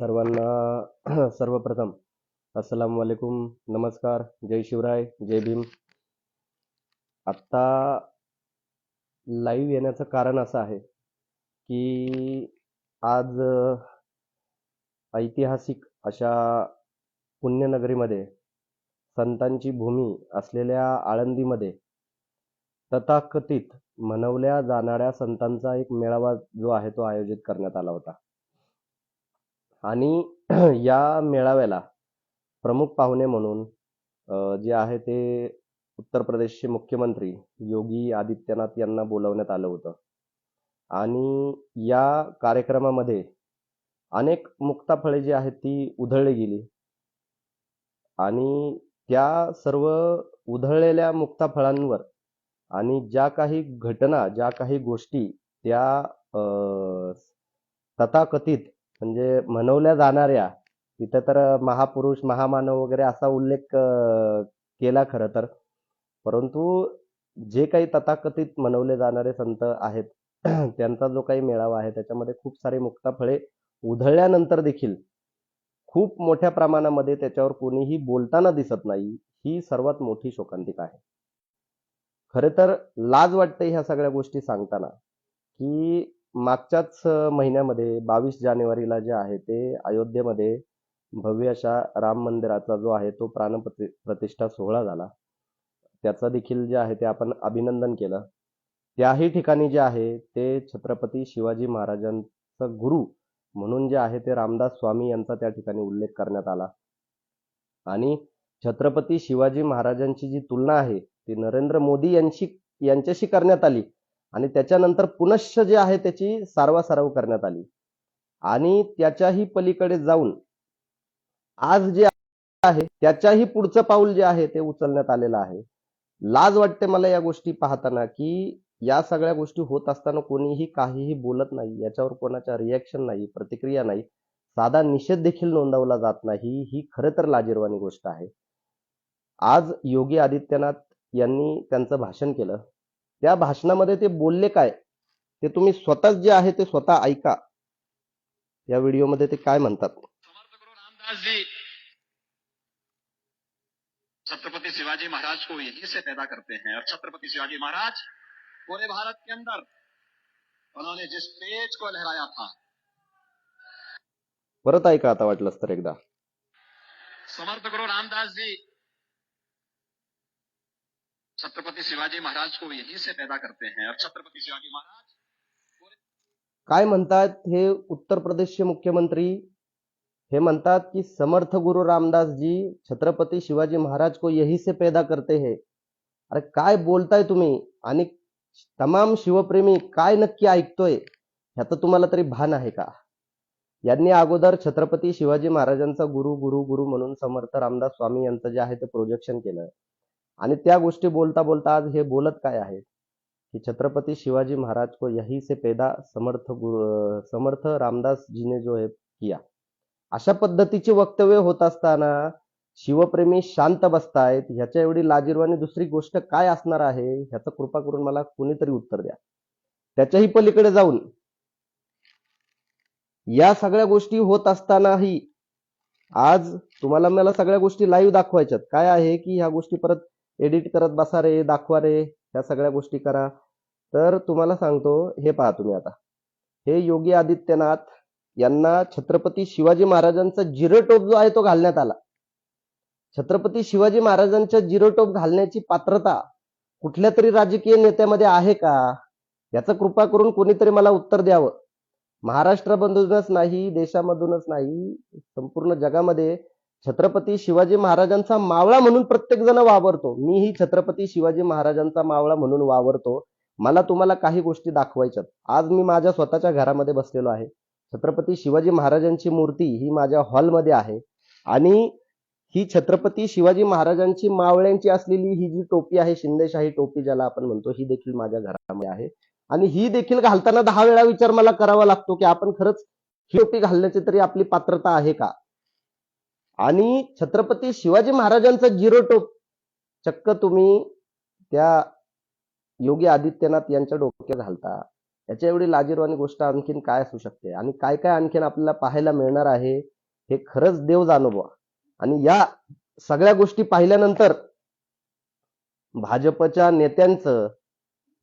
सर्वांना सर्वप्रथम अस्सलाम वालेकुम नमस्कार जय शिवराय जय भीम. आत्ता लाईव्ह येण्याचं कारण असं आहे की आज ऐतिहासिक अशा पुण्यनगरीमध्ये संतांची भूमी असलेल्या आळंदीमध्ये तथाकथित म्हणवल्या जाणाऱ्या संतांचा एक मेळावा जो आहे तो आयोजित करण्यात आला होता. आणि या मेळाव्याला प्रमुख पाहुणे म्हणून जे आहे ते उत्तर प्रदेशचे मुख्यमंत्री योगी आदित्यनाथ यांना बोलवण्यात आलं होतं. आणि या कार्यक्रमामध्ये अनेक मुक्ताफळे जी आहेत ती उधळली गेली. आणि त्या सर्व उधळलेल्या मुक्ताफळांवर आणि ज्या काही घटना ज्या काही गोष्टी त्या तथाकथित म्हणजे म्हणवल्या जाणाऱ्या तिथं तर महापुरुष महामानव वगैरे असा उल्लेख केला खरं तर. परंतु जे काही तथाकथित म्हणवले जाणारे संत आहेत त्यांचा जो काही मेळावा आहे त्याच्यामध्ये खूप सारे मुक्ताफळे उधळल्यानंतर देखील खूप मोठ्या प्रमाणामध्ये त्याच्यावर कोणीही बोलताना दिसत नाही ही सर्वात मोठी शोकांतिका आहे. खरे तर लाज वाटते ह्या सगळ्या गोष्टी सांगताना की मागच्याच महिन्यामध्ये बावीस जानेवारीला जे आहे ते अयोध्येमध्ये भव्य अशा राम मंदिराचा जो आहे तो प्राणप्रति प्रतिष्ठा सोहळा झाला. त्याचं देखील जे आहे ते आपण अभिनंदन केलं. त्याही ठिकाणी जे आहे ते छत्रपती शिवाजी महाराजांचं गुरु म्हणून जे आहे ते रामदास स्वामी यांचा त्या ठिकाणी उल्लेख करण्यात आला. आणि छत्रपती शिवाजी महाराजांची जी तुलना आहे ती नरेंद्र मोदी यांची यांच्याशी करण्यात आली. आणि त्याच्यानंतर पुनश्च जे आहे त्याची सारवासारव करण्यात आली. आणि त्याच्याही पलीकडे जाऊन आज जे आहे त्याच्याही पुढचं पाऊल जे आहे ते उचलण्यात आलेलं आहे. लाज वाटते मला या गोष्टी पाहताना की या सगळ्या गोष्टी होत असताना कोणीही काहीही बोलत नाही याच्यावर कोणाच्या रिॲक्शन नाही प्रतिक्रिया नाही. साधा निषेध देखील नोंदवला जात नाही ही खरं तर लाजिरवाणी गोष्ट आहे. आज योगी आदित्यनाथ यांनी त्यांचं भाषण केलं. त्या भाषणामध्ये ते बोलले काय? ते तुम्ही स्वतःच जे आहे ते स्वतः ऐका. या व्हिडिओमध्ये ते काय म्हणतात? छत्रपति शिवाजी महाराज को यहीं से पैदा करते हैं और छत्रपति शिवाजी महाराज पूरे भारत के अंदर उन्होंने जिस पेज को लहराया था। परत ऐका आता वाटलंच तर एकदा. समर्थ गुरु रामदास जी छत्रपति शिवाजी महाराज को यहीं से पैदा करते हैं। और छत्रपति शिवाजी महाराज काय म्हणतात हे उत्तर प्रदेशचे मुख्यमंत्री? हे म्हणतात की समर्थ गुरु रामदास जी छत्रपती शिवाजी महाराज को यही से पैदा करते हैं। अरे काय बोलताय तुम्ही? आणि तमाम शिवप्रेमी काय नक्की ऐकतोय? ह्याचं तुम्हाला तरी भान आहे का? यांनी अगोदर छत्रपती शिवाजी महाराजांचा गुरु गुरु गुरु म्हणून समर्थ रामदास स्वामी यांचं जे आहे ते प्रोजेक्शन केलं. आणि त्या गोष्टी बोलता बोलता आज हे बोलत काय आहेत की छत्रपति शिवाजी महाराज को यही से पैदा समर्थ गुरु समर्थ रामदास जी ने जो है किया. अशा पद्धतीची वक्तव्य होत असताना शिवप्रेमी शांत बसतायत. ह्याच्या एवढी लाजीरवाणी दुसरी गोष्ट काय असणार आहे? ह्याचं कृपा करून मला कोणीतरी उत्तर द्या. त्याच्याही पलीकडे जाऊन. या सगळ्या गोष्टी होत असतानाही आज तुम्हाला मला सगळ्या गोष्टी लाईव्ह दाखवायच्यात. काय आहे की ह्या गोष्टी परत एडिट करत बसा रे दाखवा रे ह्या सगळ्या गोष्टी करा. तर तुम्हाला सांगतो हे पहा तुम्ही आता. हे योगी आदित्यनाथ यांना छत्रपती शिवाजी महाराजांचा जिरटोप जो आहे तो घालण्यात आला. छत्रपती शिवाजी महाराजांच्या जिरोटोप घालण्याची पात्रता कुठल्या तरी राजकीय नेत्यामध्ये आहे का? याचं कृपा करून कोणीतरी मला उत्तर द्यावं. महाराष्ट्रामधूनच नाही देशामधूनच नाही संपूर्ण जगामध्ये छत्रपती शिवाजी महाराजांचा मावळा म्हणून प्रत्येक जण वावरतो. मीही छत्रपती शिवाजी महाराजांचा मावळा म्हणून वावरतो. मला तुम्हाला काही गोष्टी दाखवायच्यात. आज मी माझ्या स्वतःच्या घरामध्ये बसलेलो आहे. छत्रपती शिवाजी महाराजांची मूर्ती ही माझ्या हॉलमध्ये आहे. आणि ही छत्रपती शिवाजी महाराजांची मावळ्यांची असलेली ही जी टोपी आहे शिंदेशाही टोपी ज्याला आपण म्हणतो ही देखील माझ्या घरामध्ये आहे. आणि ही देखील घालताना दहा वेळा विचार मला करावा लागतो की आपण खरंच ही टोपी घालण्याची तरी आपली पात्रता आहे का? आणि छत्रपती शिवाजी महाराजांचा जिरो टोप चक्क तुम्ही त्या योगी आदित्यनाथ यांच्या डोक्यात घालता. याच्या एवढी लाजीरवाणी गोष्ट आणखीन काय असू शकते? आणि काय काय आणखीन आपल्याला पाहायला मिळणार आहे हे खरंच देव जाणवा आणि या सगळ्या गोष्टी पाहिल्यानंतर भाजपच्या नेत्यांचं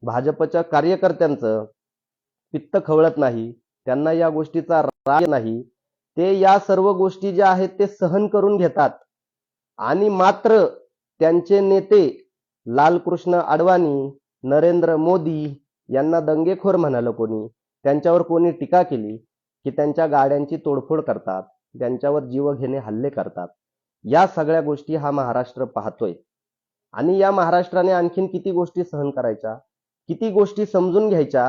भाजपच्या कार्यकर्त्यांचं पित्त खवळत नाही. त्यांना या गोष्टीचा राग नाही. ते या सर्व गोष्टी ज्या आहेत ते सहन करून घेतात. आणि मात्र त्यांचे नेते लालकृष्ण अडवाणी नरेंद्र मोदी यांना दंगेखोर म्हणालं कोणी. त्यांच्यावर कोणी टीका केली की त्यांच्या गाड्यांची तोडफोड करतात त्यांच्यावर जीवघेणे हल्ले करतात. या सगळ्या गोष्टी हा महाराष्ट्र पाहतोय. आणि या महाराष्ट्राने आणखीन किती गोष्टी सहन करायच्या? किती गोष्टी समजून घ्यायच्या?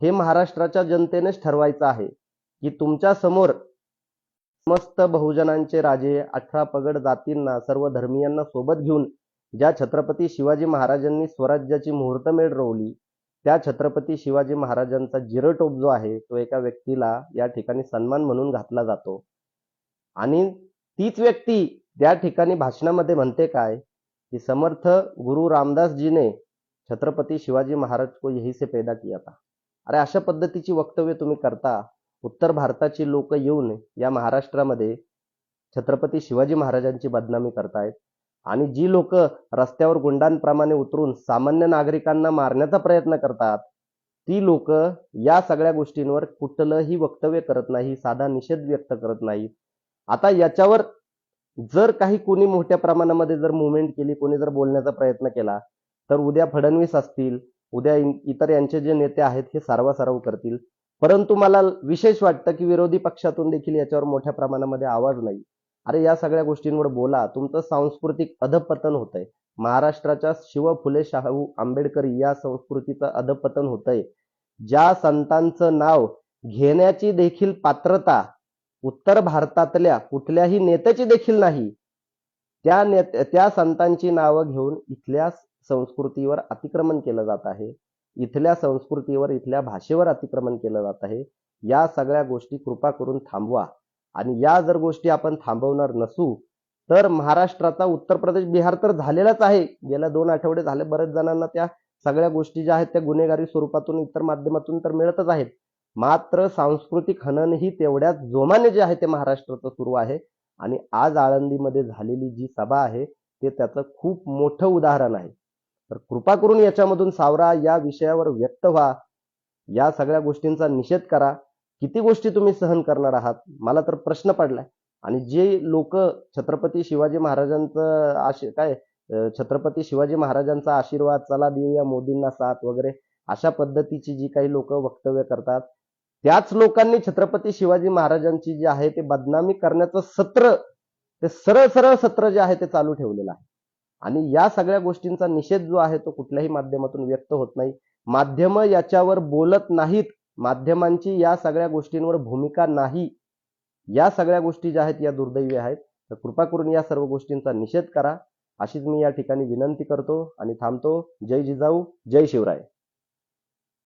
हे महाराष्ट्राच्या जनतेनेच ठरवायचं आहे की तुमच्यासमोर समस्त बहुजनांचे राजे अठरा पगड जातींना सर्व धर्मियांना सोबत घेऊन ज्या छत्रपती शिवाजी महाराजांनी स्वराज्याची मुहूर्तमेढ रोवली त्या छत्रपती शिवाजी महाराजांचा जिरटोप जो आहे तो एका व्यक्तीला या ठिकाणी सन्मान म्हणून घातला जातो. आणि तीच व्यक्ती त्या ठिकाणी भाषणामध्ये म्हणते काय? की समर्थ गुरु रामदासजीने छत्रपती शिवाजी महाराज को यही से पैदा किया था. अरे अशा पद्धतीची वक्तव्य तुम्ही करता. उत्तर भारताची लोक येऊन या महाराष्ट्रामध्ये छत्रपती शिवाजी महाराजांची बदनामी करतायत. आणि जी लोक रस्त्यावर गुंडांप्रमाणे उतरून सामान्य नागरिकांना मारण्याचा प्रयत्न करतात ती लोक या सगळ्या गोष्टींवर कुठलंही वक्तव्य करत नाही साधा निषेध व्यक्त करत नाही. आता याच्यावर जर काही कोणी मोठ्या प्रमाणामध्ये जर मुवमेंट केली कोणी जर बोलण्याचा प्रयत्न केला तर उद्या फडणवीस असतील उद्या इतर यांचे जे नेते आहेत हे सारवासारव करतील. परंतु मला विशेष वाटतं की विरोधी पक्षातून देखील याच्यावर मोठ्या प्रमाणामध्ये आवाज नाही. अरे या सगळ्या गोष्टींवर बोला. तुमचं सांस्कृतिक अधपतन होतंय. महाराष्ट्राच्या शिव फुले शाहू आंबेडकर या संस्कृतीचं अधपतन होतंय. ज्या संतांचं नाव घेण्याची देखील पात्रता उत्तर भारतातल्या कुठल्याही नेत्याची देखील नाही त्या नेत त्या संतांची नावं घेऊन इथल्या संस्कृतीवर अतिक्रमण केलं जात आहे. इथल्या संस्कृतीवर इथल्या भाषेवर अतिक्रमण केलं जात आहे. या सगळ्या गोष्टी कृपा करून थांबवा. आणि या जर गोष्टी आपण थांबवणार नसू तर महाराष्ट्राचा उत्तर प्रदेश बिहार तर झालेलाच आहे. गेल्या दोन आठवडे झाले बऱ्याच जणांना त्या सगळ्या गोष्टी ज्या आहेत त्या गुन्हेगारी स्वरूपातून इतर माध्यमातून तर मिळतच आहेत. मात्र सांस्कृतिक हनन ही तेवढ्याच जोमाने जे आहे ते महाराष्ट्राचं सुरू आहे. आणि आज आळंदीमध्ये झालेली जी सभा आहे ते त्याचं खूप मोठं उदाहरण आहे. तर कृपा करून याच्यामधून सावरा या विषयावर व्यक्त व्हा. या सगळ्या गोष्टींचा निषेध करा. किती गोष्टी तुम्ही सहन करणार आहात? मला तर प्रश्न पडलाय. आणि जे लोक छत्रपती शिवाजी महाराजांचं आशी काय छत्रपती शिवाजी महाराजांचा आशीर्वाद चला देऊया मोदींना साथ वगैरे अशा पद्धतीची जी काही लोक वक्तव्य करतात त्याच लोकांनी छत्रपती शिवाजी महाराजांची जी आहे ते बदनामी करण्याचं सत्र ते सरळ सरळ सत्र जे आहे ते चालू ठेवलेलं आहे. आणि या सगळ्या गोष्टींचा निषेध जो आहे तो कुठल्याही माध्यमातून व्यक्त होत नाही. माध्यम याच्यावर बोलत नाहीत माध्यमांची या सगळ्या गोष्टींवर भूमिका नाही. या सगळ्या गोष्टी ज्या आहेत या दुर्दैवी आहेत. तर कृपा करून या सर्व गोष्टींचा निषेध करा. अशीच मी या ठिकाणी विनंती करतो आणि थांबतो. जय जिजाऊ जय शिवराय.